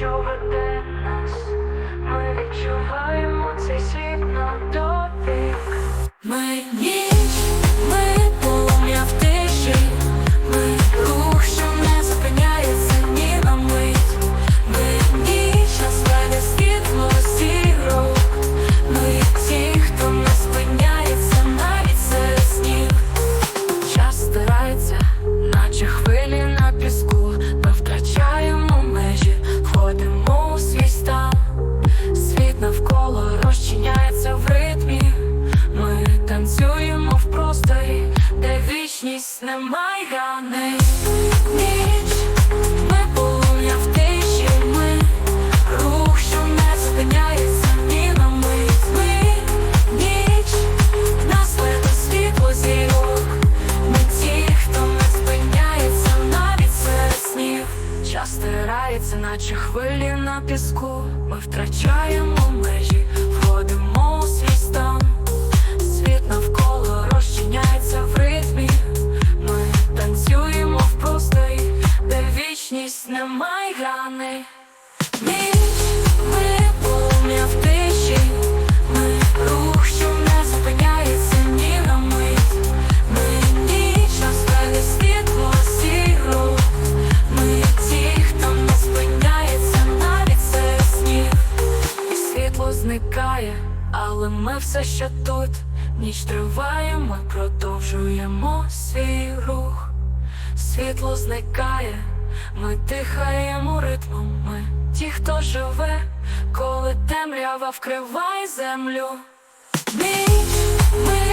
що веде вічність немає грани. Ніч, ми полум'я в тиші, ми рух, що не зупиняється ні на мить. Ми ніч, нас веде світло зірок. Ми ті, хто не спиняється навіть серед снів. Час стирається, наче хвилі на піску. Ми втрачаємо межі, входимо у свій стан. Зникає, але ми все ще тут. Ніч триває, ми продовжуємо свій рух. Світло зникає, ми дихаємо ритмом. Ми ті, хто живе, коли темрява вкриває землю. Ніч, ми